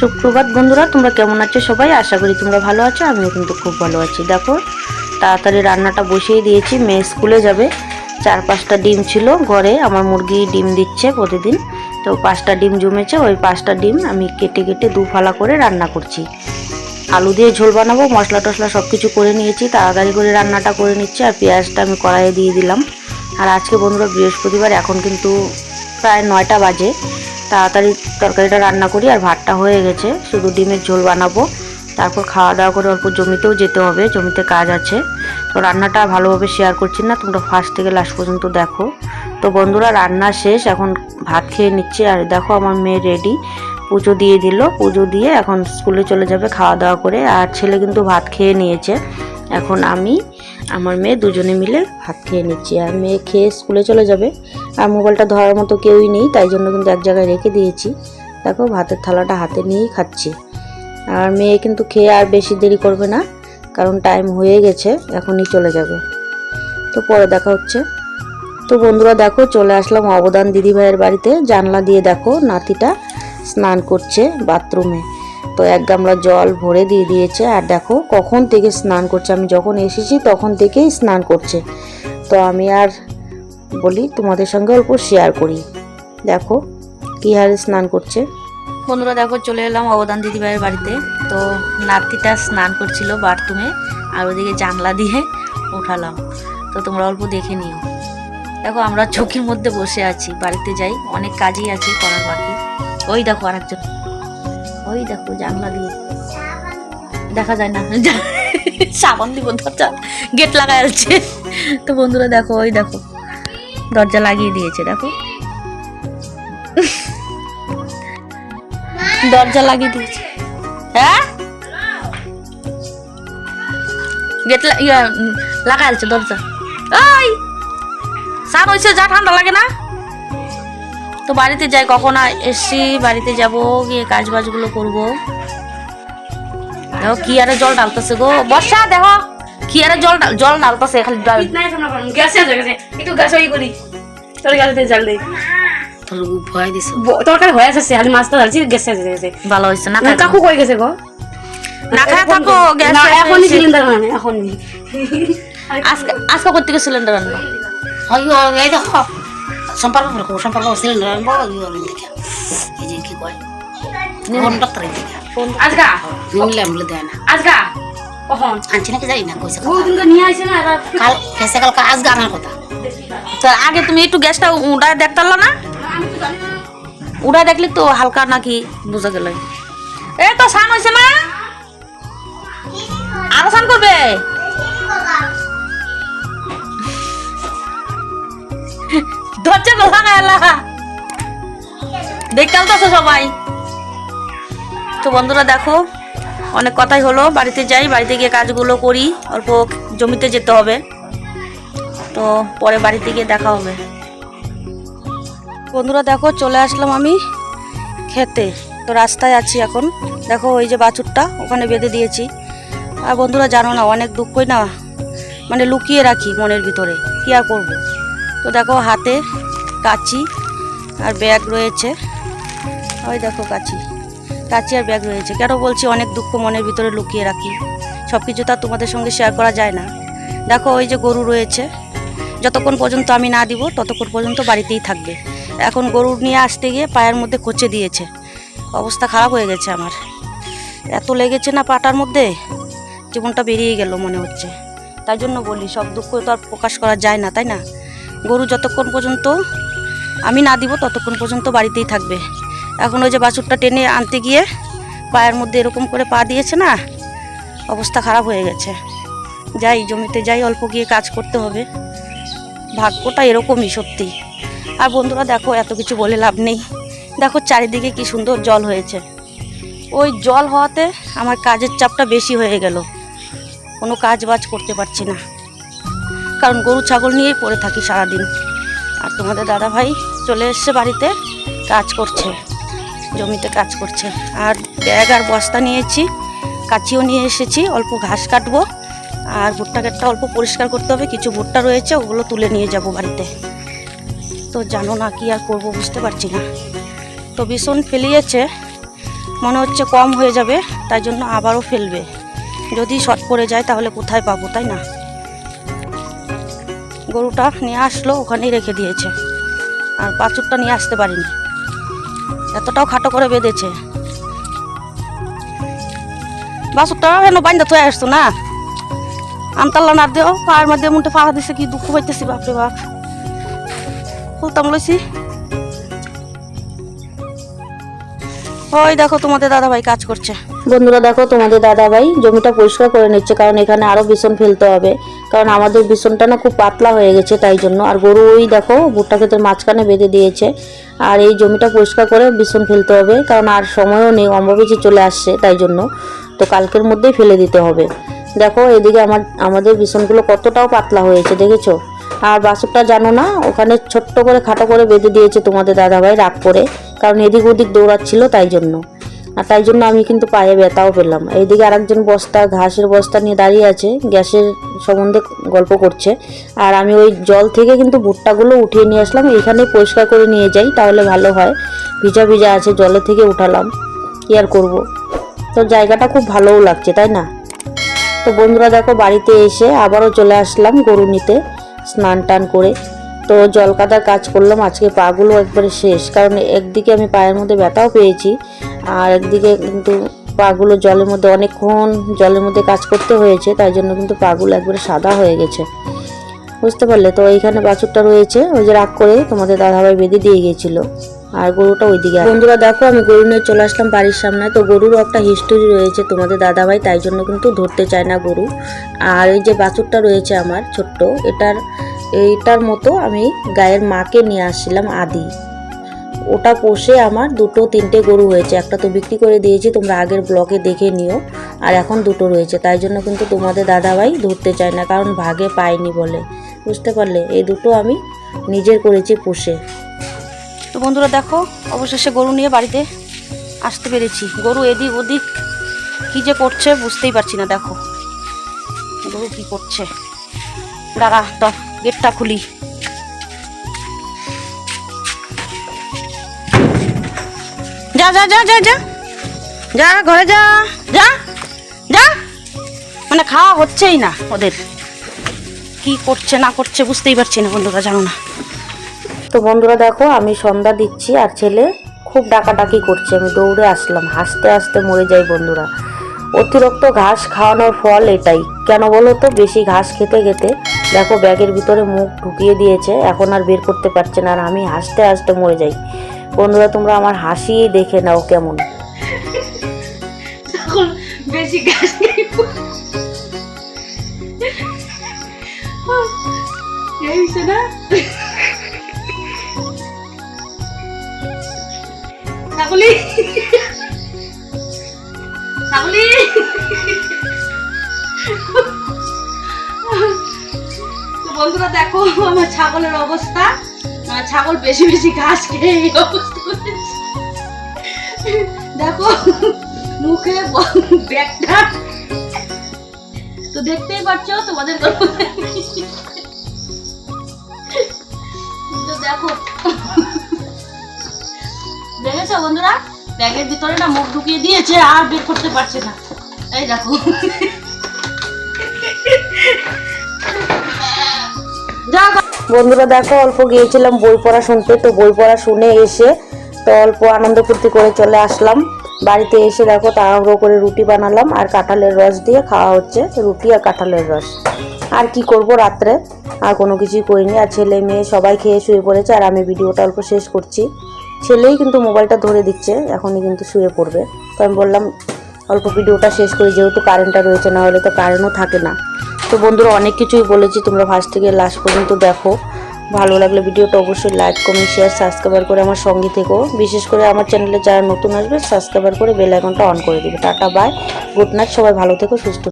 সুপ্রভাত বন্ধুরা, তোমরা কেমন আছো সবাই? আশা করি তোমরা ভালো আছো, আমিও কিন্তু খুব ভালো আছি। দেখো, তাড়াতাড়ি রান্নাটা বসিয়ে দিয়েছি, মেয়ে স্কুলে যাবে। চার পাঁচটা ডিম ছিল ঘরে, আমার মুরগি ডিম দিচ্ছে প্রতিদিন। তো পাঁচটা ডিম জমেছে, ওই পাঁচটা ডিম আমি কেটে কেটে দু ফালা করে রান্না করছি। আলু দিয়ে ঝোল বানাবো, মশলা টশলা সব কিছু করে নিয়েছি, তাড়াতাড়ি করে রান্নাটা করে নিচ্ছি, আর পেঁয়াজটা আমি কড়াইয়ে দিয়ে দিলাম। আর আজকে বন্ধুরা বৃহস্পতিবার, এখন কিন্তু প্রায় নয়টা বাজে। তাড়াতাড়ি তরকারিটা রান্না করি আর ভাতটা হয়ে গেছে। শুধু ডিমের ঝোল বানাবো। তারপর খাওয়া দাওয়া করে অল্প জমিতেও যেতে হবে, জমিতে কাজ আছে। তো রান্নাটা ভালোভাবে শেয়ার করছি না, তোমরা ফার্স্ট থেকে লাস্ট পর্যন্ত দেখো। তো বন্ধুরা, রান্না শেষ, এখন ভাত খেয়ে নিচ্ছে। আর দেখো, আমার মেয়ে রেডি পুজো দিয়ে দিল। পুজো দিয়ে এখন স্কুলে চলে যাবে খাওয়া দাওয়া করে। আর ছেলে কিন্তু ভাত খেয়ে নিয়েছে। এখন আমি আমার মেয়ে দুজনে মিলে ভাত খেয়ে নিচ্ছি। আর মেয়ে খেয়ে স্কুলে চলে যাবে। আর মোবাইলটা ধরার মতো কেউই নেই, তাই জন্য কিন্তু এক জায়গায় রেখে দিয়েছি। দেখো, ভাতের থালাটা হাতে নিয়েই খাচ্ছি। আর মেয়ে কিন্তু খেয়ে আর বেশি দেরি করবে না, কারণ টাইম হয়ে গেছে, এখনই চলে যাবে। তো পরে দেখা হচ্ছে। তো বন্ধুরা, দেখো, চলে আসলাম অবদান দিদিভাইয়ের বাড়িতে। জানলা দিয়ে দেখো, নাতিটা স্নান করছে বাথরুমে। তো এক গামলা জল ভরে দিয়ে দিয়েছে। আর দেখো কখন থেকে স্নান করছে। আমি যখন এসেছি তখন থেকেই স্নান করছে। তো আমি আর বলি, তোমাদের সঙ্গে অল্প শেয়ার করি। দেখো কী হারে স্নান করছে। বন্ধুরা, দেখো চলে এলাম অবদান দিদিভাইয়ের বাড়িতে। তো নাতিটা স্নান করছিল বাথরুমে, আর ওদিকে জানলা দিয়ে উঠালাম তো তোমরা অল্প দেখে নিও। দেখো আমরা চোখের মধ্যে বসে আছি, বাড়িতে যাই। অনেক কাজই আছে করার বাকি। ওই দেখো আরেকজন। ওই দেখো, জানলা দিয়ে। দেখা যায় না। সাবান দিব দরজা গেট লাগাই আছে। তো বন্ধুরা দেখো, ওই দেখো। দরজা লাগিয়ে দিয়েছে, দেখো। দরজা লাগিয়ে দিয়েছে। হ্যাঁ? গেট ইয়া লাগাই আছে দরজা। ওই! সান হয়েছে যা ঠান্ডা লাগে না? তো বাড়িতে যাই কখন এসছি বাড়িতে যাব গিয়ে কাজ বাজগুলো করব। দেখো কি আরে জল ডালতেছে গো। বর্ষা দেখো কি আরে জল জল ডালতেছে খালি ডাল গ্যাসে গেছে একটু গ্যাস ওই করি। তোর গ্যাসে জাল দেই। তোর ভয় দিছে। তরকারি হয়ে আছে খালি মাছটা গ্যাসে গেছে ভালো হয়েছে না না, কাকু কই গেছে গো? না খায় থাকো গ্যাস না শেষ এখনই হয়েছে। সিলিন্ডার মানে এখনই। আজকে আজকে কোথেকে সিলিন্ডার আনব? সম্পর্ক এরকম সম্পর্ক সিলিন্ডার আমি বড় ইয়ে অনেক দেখে এই যে কি কয়? কোন ডাক্তার দেখে আজগা? নিলাম বলে দেয় না। আজগা? কখন? আনছি নাকি জানি না কইছে নিয়ে আসে না কাল কেসে কাল আজগা আনার কথা। তো আগে তুমি একটু গ্যাসটা উড়ায় দেখতাল না? উড়ায় দেখলে তো হালকা নাকি বোঝা গেল। এ তো সান হয়েছে না? আরও সান করবে? Yeah. ধরছে কোথা এলা দেখতে সবাই। তো বন্ধুরা দেখো, অনেক কথাই হলো। বাড়িতে যাই, বাড়িতে গিয়ে কাজগুলো করি, অল্প জমিতে যেতে হবে। তো পরে বাড়িতে গিয়ে দেখা হবে। বন্ধুরা দেখো, চলে আসলাম আমি খেতে। তো রাস্তায় আছি এখন। দেখো ওই যে বাছুরটা, ওখানে বেঁধে দিয়েছি। আর বন্ধুরা জানো না, অনেক দুঃখই না মানে লুকিয়ে রাখি মনের ভিতরে। কী আর করব? তো দেখো হাতে কাচি আর ব্যাগ রয়েছে। ওই দেখো কাচি। কাচি আর ব্যাগ রয়েছে। কেন বলছি অনেক দুঃখ মনের ভিতরে লুকিয়ে রাখি। সব কিছু তো তোমাদের সঙ্গে শেয়ার করা যায় না। দেখো ওই যে গরু রয়েছে। যতক্ষণ পর্যন্ত আমি না দিব, ততক্ষণ পর্যন্ত বাড়িতেই থাকবে। এখন গরু নিয়ে আসতে গিয়ে পায়ের মধ্যে খচে দিয়েছে। অবস্থা খারাপ হয়ে গেছে আমার। এত লেগেছে না পাটার মধ্যে? জীবনটা বেরিয়ে গেল মনে হচ্ছে। তাই জন্য বলি, সব দুঃখ তো আর প্রকাশ করা যায় না, তাই না? গরু যতক্ষণ পর্যন্ত, আমি না দিব ততক্ষণ পর্যন্ত বাড়িতেই থাকবে। এখন ওই যে বাছুরটা টেনে আনতে গিয়ে পায়ের মধ্যে এরকম করে পা দিয়েছে না, অবস্থা খারাপ হয়ে গেছে। যাই, জমিতে যাই, অল্প গিয়ে কাজ করতে হবে। ভাগ্যটা এরকমই সত্যি। আর বন্ধুরা, দেখো, এত কিছু বলে লাভ নেই। দেখো চারিদিকে কি সুন্দর জল হয়েছে। ওই জল হওয়াতে আমার কাজের চাপটা বেশি হয়ে গেল। কোনো কাজ বাজ করতে পারছি না। কারণ গরু, ছাগল নিয়েই পড়ে থাকি সারাদিন। আর তোমাদের দাদা ভাই চলে এসছে বাড়িতে, কাজ করছে, জমিতে কাজ করছে। আর ব্যাগ আর বস্তা নিয়েছি, কাচিও নিয়ে এসেছি, অল্প ঘাস কাটবো। আর ভুট্টা ঘাটটা অল্প পরিষ্কার করতে হবে, কিছু ভুট্টা রয়েছে, ওগুলো তুলে নিয়ে যাব বাড়িতে। তো জানো না কি আর করব বুঝতে পারছি না। তো ভীষণ ফেলিয়েছে, মনে হচ্ছে কম হয়ে যাবে, তাই জন্য আবারও ফেলবে। যদি শর্ট পড়ে যায় তাহলে কোথায় পাবো, তাই না? গরুটা নিয়ে আসলো, ওখানেই রেখে দিয়েছে। আর বাছুরটা নিয়ে আসতে পারিনি। এতটাও খাটো করে বেঁধেছে। বাছুরটা আসতো না? না দিও মধ্যে কি দুঃখ বাপ ফুলতাম ওই দেখো তোমাদের দাদা ভাই কাজ করছে। বন্ধুরা দেখো, তোমাদের দাদা ভাই জমিটা পরিষ্কার করে নিচ্ছে, কারণ এখানে আরও বিছন ফেলতে হবে। কারণ আমাদের বিছনটা না খুব পাতলা হয়ে গেছে, তাই জন্য। আর গরু ওই দেখো, ভুট্টা ক্ষেতের মাঝখানে বেঁধে দিয়েছে। আর এই জমিটা পরিষ্কার করে বিছন ফেলতে হবে, কারণ আর সময়ও নেই, অম্ববেচি চলে আসছে, তাই জন্য। তো কালকের মধ্যেই ফেলে দিতে হবে। দেখো, এদিকে আমার, আমাদের বিছনগুলো কতটাও পাতলা হয়েছে, দেখেছ? আর বাসুরটা জানো না, ওখানে ছোট্ট করে খাটো করে বেঁধে দিয়েছে তোমাদের দাদাভাই রাগ করে, কারণ এদিক ওদিক দৌড়াচ্ছিল, তাই জন্য। আর তাই জন্য আমি কিন্তু পায়ে ব্যথাও পেলাম। এইদিকে আরেকজন বস্তা, ঘাসের বস্তা নিয়ে দাঁড়িয়ে আছে, গ্যাসের সম্বন্ধে গল্প করছে। আর আমি ওই জল থেকে কিন্তু ভুট্টাগুলো উঠিয়ে নিয়ে আসলাম এখানে পরিষ্কার করে নিয়ে যাই, তাহলে ভালো হয়। ভিজা ভিজা আছে, জলে থেকে উঠালাম, কি আর করব? তো জায়গাটা খুব ভালোও লাগছে, তাই না? তো বন্ধুরা দেখো, বাড়িতে এসে আবারও চলে আসলাম গরু নিতে, স্নান টান করে। তো জল কাদার কাজ করলাম, আজকে পাগুলো একবারে শেষ। কারণ একদিকে আমি পায়ের মধ্যে ব্যথাও পেয়েছি, আর একদিকে কিন্তু পাগুলো জলের মধ্যে অনেকক্ষণ জলের মধ্যে কাজ করতে হয়েছে, তাই জন্য কিন্তু পাগুলো একবারে সাদা হয়ে গেছে। বুঝতে পারলে? তো এইখানে বাছুরটা রয়েছে, ওই যে রাগ করে তোমাদের দাদাভাই বেঁধে দিয়ে গিয়েছিল আর গরুটা ওইদিকে। বন্ধুরা, দেখো, আমি গরু নিয়ে চলে আসলাম বাড়ির সামনে। তো গরুরও একটা হিস্টোরি রয়েছে তোমাদের দাদাভাই, তাই জন্য কিন্তু ধরতে চায় না গরু। আর এই যে বাছুরটা রয়েছে আমার, ছোট্ট, এটার, এইটার মতো আমি গায়ের মাকে নিয়ে আসছিলাম, আদি। ওটা পোষে আমার দুটো, তিনটে গরু হয়েছে। একটা তো বিক্রি করে দিয়েছি, তোমরা আগের ব্লকে দেখে নিও। আর এখন দুটো রয়েছে, তাই জন্য কিন্তু তোমাদের দাদাভাই ধরতে চায় না, কারণ ভাগে পায়নি বলে। বুঝতে পারলে? এই দুটো আমি নিজের করেছি পুষে। বন্ধুরা দেখো, অবশেষে গরু নিয়ে বাড়িতে আসতে পেরেছি। গরু এদিক ওদিক কি যে করছে বুঝতেই পারছি না, দেখো। গরু কি করছে? দাঁড়া তো গেটটা খুলি। যা যা যা যা যা। যা, ঘরে যা যা যা। মানে খাওয়া হচ্ছেই না ওদের। কি করছে, না করছে বুঝতেই পারছি না বন্ধুরা, জানো না। তো বন্ধুরা দেখো, আমি সন্ধ্যা দিচ্ছি আর ছেলে খুব ডাকাডাকি করছে। আমি দৌড়ে আসলাম, হাসতে হাসতে মরে যাই বন্ধুরা। অতিরিক্ত ঘাস খাওয়ানোর ফল এটাই। কেন বলো তো? বেশি ঘাস খেতে খেতে দেখো ব্যাগের ভিতরে মুখ ঢুকিয়ে দিয়েছে, এখন আর বের করতে পারছে না আর আমি হাসতে হাসতে মরে যাই। বন্ধুরা, তোমরা আমার হাসি দেখে নাও কেমন। বেশি এই না বন্ধুরা দেখো, আমার ছাগলের অবস্থা। ছাগল বেশি বেশি ঘাস খেয়ে এই অবস্থা দেখো, মুখে ব্যাগটা। তো দেখতেই পাচ্ছ, তোমাদের তো দেখো। দেখেছ বন্ধুরা? ব্যাগের ভিতরে না মুখ ঢুকিয়ে দিয়েছে, আর বের করতে পারছে না। এই দেখো। বন্ধুরা দেখো, অল্প গিয়েছিলাম বই পড়া শুনতে, তো বই পড়া শুনে এসে তো অল্প আনন্দ ফুর্তি করে চলে আসলাম। বাড়িতে এসে দেখো, তাড়াহুড়ো করে রুটি বানালাম আর কাঁঠালের রস দিয়ে খাওয়া হচ্ছে, রুটি আর কাঁঠালের রস। আর কি করব রাত্রে? আর কোনো কিছুই করিনি। আর ছেলে মেয়ে সবাই খেয়ে শুয়ে পড়েছে, আর আমি ভিডিওটা অল্প শেষ করছি। ছেলেই কিন্তু মোবাইলটা ধরে দিচ্ছে, এখনই কিন্তু শুয়ে পড়বে। তো আমি বললাম, অল্প ভিডিওটা শেষ করি, যেহেতু কারেন্টটা রয়েছে, না হলে তো কারেন্টও থাকে না। তো বন্ধুরা, অনেক কিছুই বলেছি। তোমরা ফার্স্ট থেকে লাস্ট পর্যন্ত দেখো। ভালো লাগলে ভিডিওটা অবশ্যই লাইক কমেন্ট শেয়ার সাবস্ক্রাইবার করে আমার সঙ্গে থেকো। বিশেষ করে আমার চ্যানেলে যারা নতুন আসবে সাবস্ক্রাইবার করে বেল আইকনটা অন করে দেবে। টাটা বাই গুড নাইট সবাই ভালো থেকো, সুস্থ